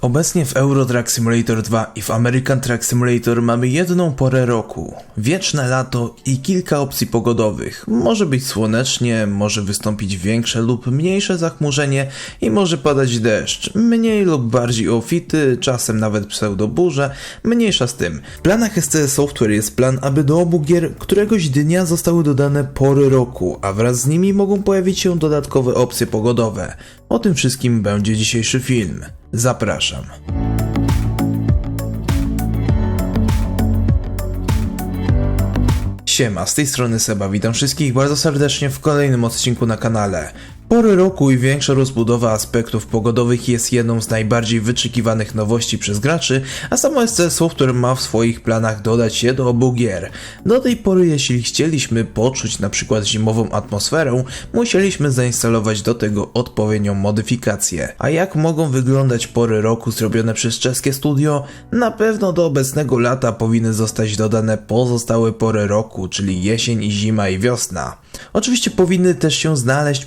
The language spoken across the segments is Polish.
Obecnie w Euro Truck Simulator 2 i w American Truck Simulator mamy jedną porę roku, wieczne lato i kilka opcji pogodowych. Może być słonecznie, może wystąpić większe lub mniejsze zachmurzenie i może padać deszcz, mniej lub bardziej ofity, czasem nawet pseudoburze, mniejsza z tym. W planach SCS Software jest plan, aby do obu gier któregoś dnia zostały dodane pory roku, a wraz z nimi mogą pojawić się dodatkowe opcje pogodowe. O tym wszystkim będzie dzisiejszy film. Zapraszam. Siema, z tej strony Seba, witam wszystkich bardzo serdecznie w kolejnym odcinku na kanale. Pory roku i większa rozbudowa aspektów pogodowych jest jedną z najbardziej wyczekiwanych nowości przez graczy, a samo SC Software ma w swoich planach dodać je do obu gier. Do tej pory jeśli chcieliśmy poczuć na przykład zimową atmosferę, musieliśmy zainstalować do tego odpowiednią modyfikację. A jak mogą wyglądać pory roku zrobione przez czeskie studio? Na pewno do obecnego lata powinny zostać dodane pozostałe pory roku, czyli jesień i zima i wiosna. Oczywiście powinny też się znaleźć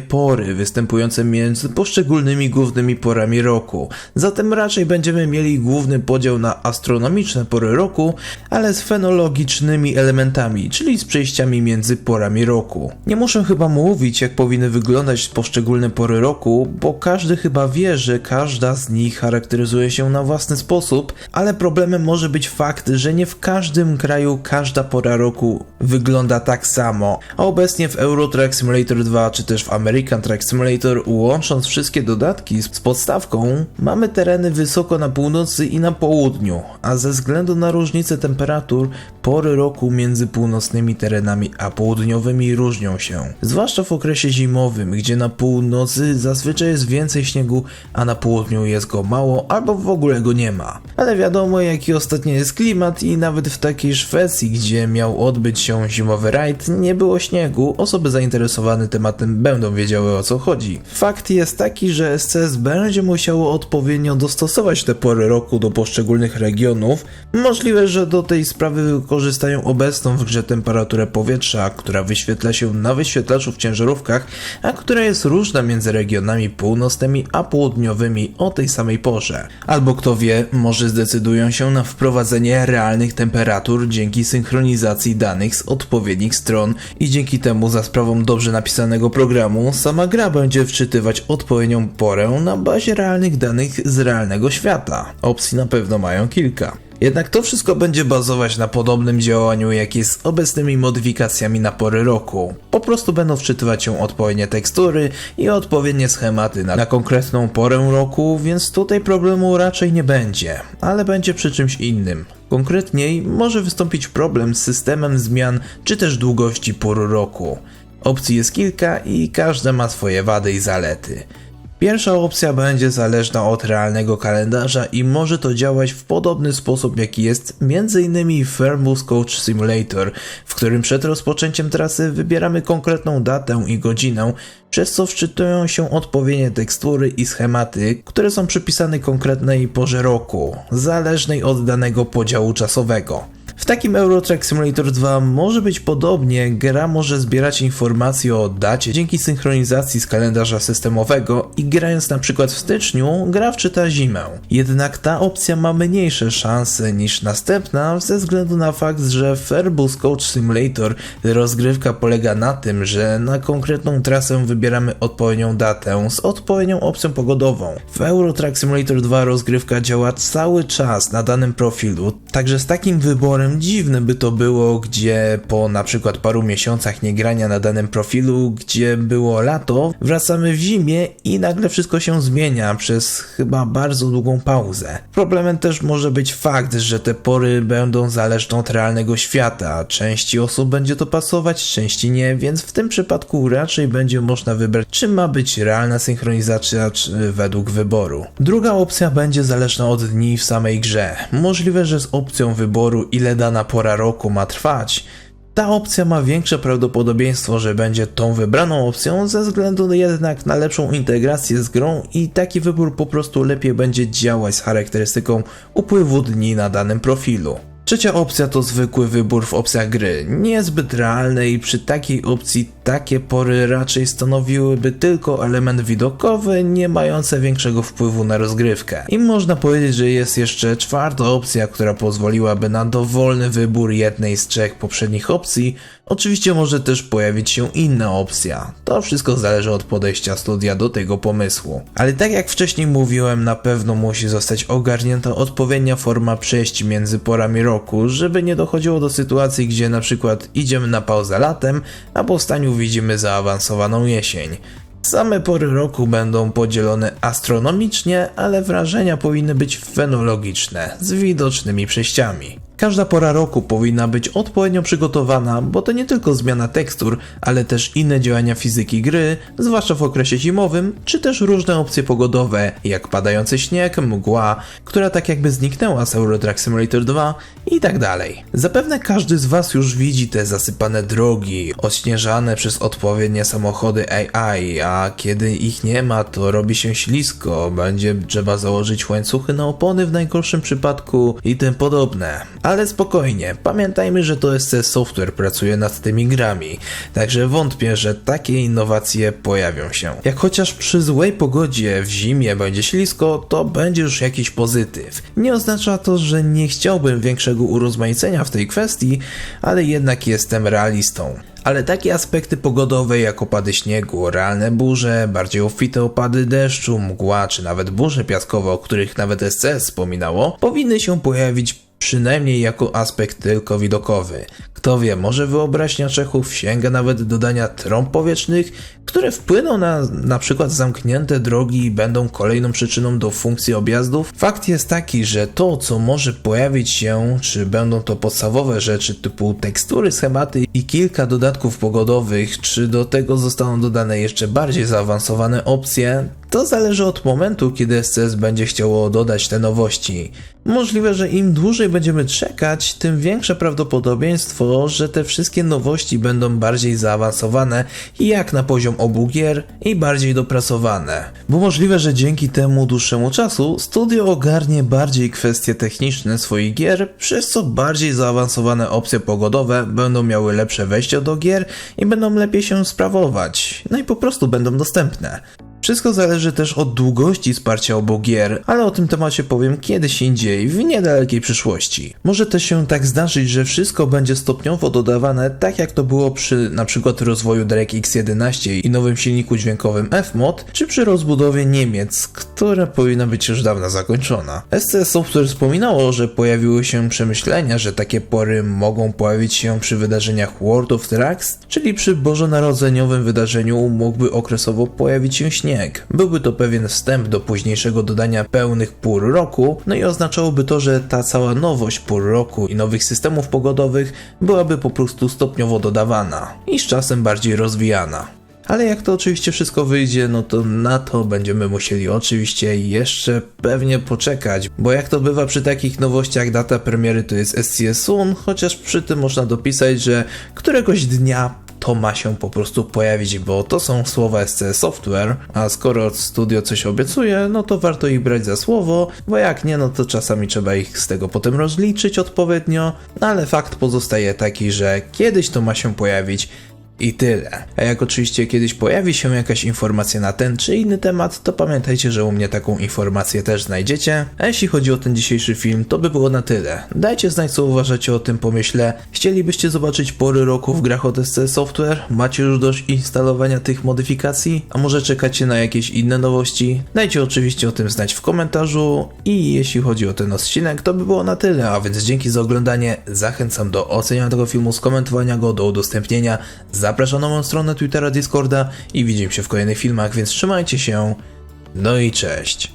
pory występujące między poszczególnymi głównymi porami roku. Zatem raczej będziemy mieli główny podział na astronomiczne pory roku, ale z fenologicznymi elementami, czyli z przejściami między porami roku. Nie muszę chyba mówić, jak powinny wyglądać poszczególne pory roku, bo każdy chyba wie, że każda z nich charakteryzuje się na własny sposób, ale problemem może być fakt, że nie w każdym kraju każda pora roku wygląda tak samo. A obecnie w Euro Truck Simulator 2 czy też w American Truck Simulator, łącząc wszystkie dodatki z podstawką, mamy tereny wysoko na północy i na południu, a ze względu na różnicę temperatur, pory roku między północnymi terenami a południowymi różnią się. Zwłaszcza w okresie zimowym, gdzie na północy zazwyczaj jest więcej śniegu, a na południu jest go mało albo w ogóle go nie ma. Ale wiadomo jaki ostatnio jest klimat i nawet w takiej Szwecji, gdzie miał odbyć się zimowy rajd, nie było śniegu, osoby zainteresowane tematem będą wiedziały o co chodzi. Fakt jest taki, że SCS będzie musiało odpowiednio dostosować te pory roku do poszczególnych regionów. Możliwe, że do tej sprawy wykorzystają obecną w grze temperaturę powietrza, która wyświetla się na wyświetlaczu w ciężarówkach, a która jest różna między regionami północnymi a południowymi o tej samej porze. Albo kto wie, może zdecydują się na wprowadzenie realnych temperatur dzięki synchronizacji danych z odpowiednich stron i dzięki temu za sprawą dobrze napisanego programu sama gra będzie wczytywać odpowiednią porę na bazie realnych danych z realnego świata. Opcji na pewno mają kilka. Jednak to wszystko będzie bazować na podobnym działaniu jak jest z obecnymi modyfikacjami na pory roku. Po prostu będą wczytywać się odpowiednie tekstury i odpowiednie schematy na, na konkretną porę roku, więc tutaj problemu raczej nie będzie, ale będzie przy czymś innym. Konkretniej może wystąpić problem z systemem zmian czy też długości pór roku. Opcji jest kilka i każda ma swoje wady i zalety. Pierwsza opcja będzie zależna od realnego kalendarza i może to działać w podobny sposób jaki jest m.in. w Fairbus Coach Simulator, w którym przed rozpoczęciem trasy wybieramy konkretną datę i godzinę, przez co wczytują się odpowiednie tekstury i schematy, które są przypisane konkretnej porze roku, zależnej od danego podziału czasowego. W takim Euro Truck Simulator 2 może być podobnie, gra może zbierać informacje o dacie dzięki synchronizacji z kalendarza systemowego i grając na przykład w styczniu, gra wczyta zimę. Jednak ta opcja ma mniejsze szanse niż następna ze względu na fakt, że w Airbus Coach Simulator rozgrywka polega na tym, że na konkretną trasę wybieramy odpowiednią datę z odpowiednią opcją pogodową. W Euro Truck Simulator 2 rozgrywka działa cały czas na danym profilu, także z takim wyborem dziwne by to było, gdzie po na przykład paru miesiącach niegrania na danym profilu, gdzie było lato, wracamy w zimie i nagle wszystko się zmienia przez chyba bardzo długą pauzę. Problemem też może być fakt, że te pory będą zależne od realnego świata. Części osób będzie to pasować, części nie, więc w tym przypadku raczej będzie można wybrać, czy ma być realna synchronizacja, czy według wyboru. Druga opcja będzie zależna od dni w samej grze. Możliwe, że z opcją wyboru ile dana pora roku ma trwać, ta opcja ma większe prawdopodobieństwo, że będzie tą wybraną opcją ze względu jednak na lepszą integrację z grą i taki wybór po prostu lepiej będzie działać z charakterystyką upływu dni na danym profilu. Trzecia opcja to zwykły wybór w opcjach gry, niezbyt realny i przy takiej opcji takie pory raczej stanowiłyby tylko element widokowy, nie mający większego wpływu na rozgrywkę. I można powiedzieć, że jest jeszcze czwarta opcja, która pozwoliłaby na dowolny wybór jednej z trzech poprzednich opcji. Oczywiście może też pojawić się inna opcja. To wszystko zależy od podejścia studia do tego pomysłu. Ale tak jak wcześniej mówiłem, na pewno musi zostać ogarnięta odpowiednia forma przejść między porami roku, żeby nie dochodziło do sytuacji, gdzie na przykład idziemy na pauzę latem, a po staniu widzimy zaawansowaną jesień. Same pory roku będą podzielone astronomicznie, ale wrażenia powinny być fenologiczne, z widocznymi przejściami. Każda pora roku powinna być odpowiednio przygotowana, bo to nie tylko zmiana tekstur, ale też inne działania fizyki gry, zwłaszcza w okresie zimowym, czy też różne opcje pogodowe, jak padający śnieg, mgła, która tak jakby zniknęła z Euro Truck Simulator 2 i tak dalej. Zapewne każdy z Was już widzi te zasypane drogi, odśnieżane przez odpowiednie samochody AI, a kiedy ich nie ma, to robi się ślisko, będzie trzeba założyć łańcuchy na opony w najgorszym przypadku i tym podobne. Ale spokojnie, pamiętajmy, że to SC Software pracuje nad tymi grami, także wątpię, że takie innowacje pojawią się. Jak chociaż przy złej pogodzie w zimie będzie ślisko, to będzie już jakiś pozytyw. Nie oznacza to, że nie chciałbym większego urozmaicenia w tej kwestii, ale jednak jestem realistą. Ale takie aspekty pogodowe jak opady śniegu, realne burze, bardziej obfite opady deszczu, mgła czy nawet burze piaskowe, o których nawet SCS wspominało, powinny się pojawić przynajmniej jako aspekt tylko widokowy. Kto wie, może wyobraźnia Czechów sięga nawet do dodania trąb powietrznych, które wpłyną na na przykład zamknięte drogi i będą kolejną przyczyną do funkcji objazdów. Fakt jest taki, że to co może pojawić się, czy będą to podstawowe rzeczy typu tekstury, schematy i kilka dodatków pogodowych, czy do tego zostaną dodane jeszcze bardziej zaawansowane opcje, to zależy od momentu, kiedy SCS będzie chciało dodać te nowości. Możliwe, że im dłużej będziemy czekać, tym większe prawdopodobieństwo, że te wszystkie nowości będą bardziej zaawansowane jak na poziom obu gier i bardziej dopracowane. Bo możliwe, że dzięki temu dłuższemu czasu studio ogarnie bardziej kwestie techniczne swoich gier, przez co bardziej zaawansowane opcje pogodowe będą miały lepsze wejście do gier i będą lepiej się sprawować. No i po prostu będą dostępne. Wszystko zależy też od długości wsparcia obu gier, ale o tym temacie powiem kiedyś indziej, w niedalekiej przyszłości. Może też się tak zdarzyć, że wszystko będzie stopniowo dodawane, tak jak to było przy przykład rozwoju DirectX 11 i nowym silniku dźwiękowym Fmod, czy przy rozbudowie Niemiec, która powinna być już dawno zakończona. SCS Software wspominało, że pojawiły się przemyślenia, że takie pory mogą pojawić się przy wydarzeniach World of Trucks, czyli przy bożonarodzeniowym wydarzeniu mógłby okresowo pojawić się śnieg. Byłby to pewien wstęp do późniejszego dodania pełnych pór roku, no i oznaczałoby to, że ta cała nowość pór roku i nowych systemów pogodowych byłaby po prostu stopniowo dodawana i z czasem bardziej rozwijana. Ale jak to oczywiście wszystko wyjdzie, no to na to będziemy musieli oczywiście jeszcze pewnie poczekać, bo jak to bywa przy takich nowościach, data premiery to jest SCS Soon, chociaż przy tym można dopisać, że któregoś dnia to ma się po prostu pojawić, bo to są słowa SC Software, a skoro studio coś obiecuje, no to warto ich brać za słowo, bo jak nie, no to czasami trzeba ich z tego potem rozliczyć odpowiednio, no ale fakt pozostaje taki, że kiedyś to ma się pojawić, i tyle. A jak oczywiście kiedyś pojawi się jakaś informacja na ten czy inny temat, to pamiętajcie, że u mnie taką informację też znajdziecie. A jeśli chodzi o ten dzisiejszy film, to by było na tyle. Dajcie znać, co uważacie o tym pomyśle. Chcielibyście zobaczyć pory roku w grach od SC Software? Macie już dość instalowania tych modyfikacji? A może czekacie na jakieś inne nowości? Dajcie oczywiście o tym znać w komentarzu. I jeśli chodzi o ten odcinek, to by było na tyle. A więc dzięki za oglądanie. Zachęcam do oceniania tego filmu, skomentowania go, do udostępnienia. Zapraszam na moją stronę Twittera, Discorda i widzimy się w kolejnych filmach, więc trzymajcie się. No i cześć.